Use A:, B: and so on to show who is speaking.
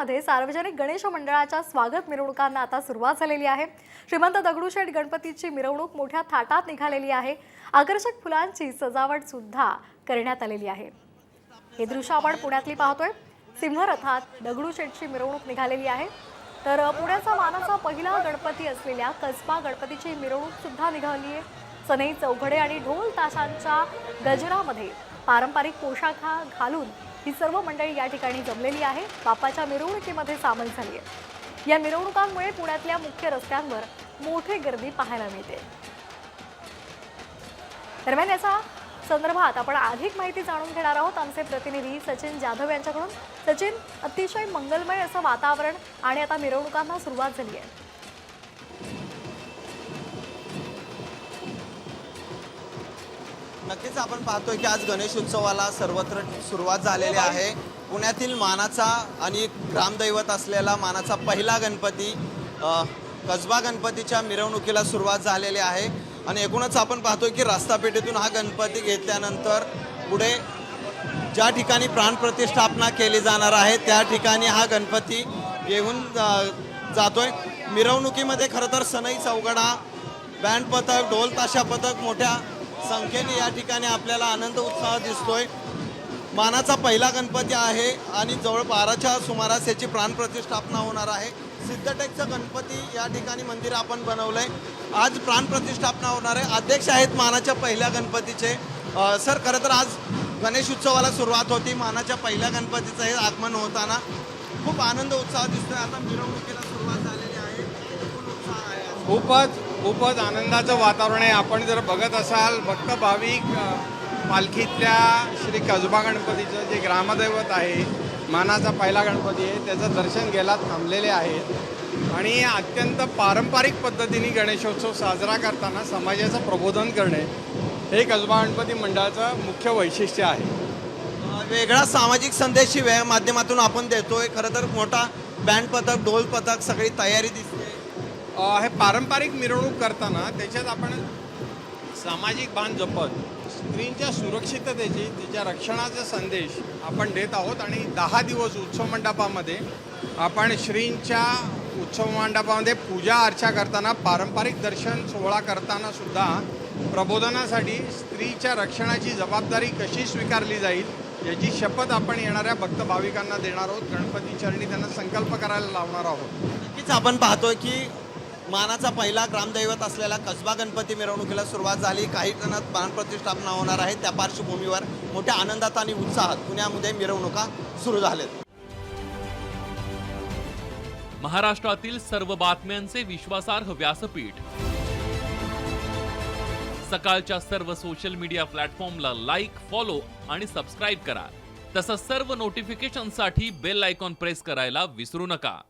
A: मध्ये सार्वजनिक गणेश मंडळाच्या स्वागत मिरवणुकांना आता सुरुवात झालेली आहे. श्रीमंत दगडूशेठ गणपतीची मिरवणूक मोठ्या थाटात निघालेली आहे. आकर्षक फुलांची सजावट सुद्धा करण्यात आलेली आहे. हे दृश्य आपण पुण्यातली पाहतोय. सिंहरथात दगडूशेठची मिरवणूक निघालेली आहे. तर पुण्याचा मानाचा पहिला गणपती असलेल्या कसबा गणपतीची मिरवणूक सुद्धा निघाली आहे. सनई चौघडे आणि ढोल ताशांच्या गजरामध्ये पारंपरिक पोशाखा घालून ही सर्व मंडळी या ठिकाणी जमलेली आहे. बाप्पाच्या मिरवणुकीमध्ये सामील झाली आहे या मिरवणुकांमुळे पुण्यातल्या मुख्य रस्त्यांवर मोठी गर्दी पाहायला मिळते. दरम्यान याचा संदर्भात आपण अधिक माहिती जाणून घेणार आहोत. आमचे प्रतिनिधी सचिन जाधव यांच्याकडून. सचिन अतिशय मंगलमय असं वातावरण आणि आता मिरवणुकांना सुरुवात झाली आहे
B: नक्कीच आपण पाहतोय की आज गणेश उत्सवाला सर्वत्र सुरुवात झालेली आहे. पुण्यातील मानाचा आणि ग्रामदैवत असलेला मानाचा पहिला गणपती कसबा गणपतीच्या मिरवणुकीला सुरुवात झालेली आहे. आणि एकूणच आपण पाहतोय की रस्तापेठेतून हा गणपती घेतल्यानंतर पुढे ज्या ठिकाणी प्राणप्रतिष्ठापना केली जाणार आहे त्या ठिकाणी हा गणपती येऊन अ, जातोय. मिरवणुकीमध्ये खरं तर सनई चौघडा बँड पथक ढोल ताशा पथक मोठ्या संख्येने या ठिकाणी आपल्याला आनंद उत्साह दिसतोय. मानाचा पहिला गणपती आहे आणि जवळ बाराच्या सुमारास याची प्राणप्रतिष्ठापना होणार आहे. सिद्धटेकचं गणपती या ठिकाणी मंदिर आपण बनवलंय. आज प्राणप्रतिष्ठापना होणार आहे. अध्यक्ष आहेत मानाच्या पहिल्या गणपतीचे. सर खरं तर आज गणेश उत्सवाला सुरुवात होती. मानाच्या पहिल्या गणपतीचं हे आगमन होताना खूप आनंद उत्साह दिसतोय. आता मिरवणुकीला सुरुवात झालेली आहे. उत्साह आहे
C: खूपच खूपच आनंदाचं वातावरण आहे. आपण जर बघत असाल भक्त भाविक पालखीतल्या श्री कसबा गणपतीचं जे ग्रामदैवत आहे मानाचा पहिला गणपती आहे त्याचं दर्शन घ्यायला थांबलेले आहेत. आणि अत्यंत पारंपरिक पद्धतीने गणेशोत्सव साजरा करताना समाजाचं प्रबोधन करणे हे कसबा गणपती मंडळाचं मुख्य वैशिष्ट्य आहे.
B: वेगळा सामाजिक संदेश ही माध्यमातून आपण देतोय. खरं तर मोठा बँड पथक ढोल पथक सगळी तयारी दिसते.
C: हे पारंपरिक मिरवणूक करताना त्याच्यात आपण सामाजिक भान जपत स्त्रींच्या सुरक्षिततेची तिच्या रक्षणाचा संदेश आपण देत आहोत आणि दहा दिवस उत्सव मंडपामध्ये आपण श्रींच्या उत्सव मंडपामध्ये पूजा अर्चा करताना पारंपरिक दर्शन सोहळा करताना सुद्धा प्रबोधनासाठी स्त्रीच्या रक्षणाची जबाबदारी कशी स्वीकारली जाईल याची शपथ आपण येणाऱ्या भक्त भाविकांना देणार आहोत. गणपती चरणी त्यांना संकल्प करायला लावणार आहोत.
B: नक्कीच आपण पाहतोय की मानाचा पहिला ग्रामदैवत असलेला कसबा गणपती मिरवणुकीला सुरुवात झाली. काही जणात प्राणप्रतिष्ठापना होणार आहे. त्या पार्श्वभूमीवर मोठ्या आनंदात आणि उत्साहात पुण्यामध्ये मिरवणुका सुरू झाल्यात.
D: महाराष्ट्रातील सर्व बातम्यांचे विश्वासार्ह व्यासपीठ. सकाळच्या सर्व सोशल मीडिया प्लॅटफॉर्मला लाईक फॉलो आणि सबस्क्राईब करा. तसंच सर्व नोटिफिकेशनसाठी बेल आयकॉन प्रेस करायला विसरू नका.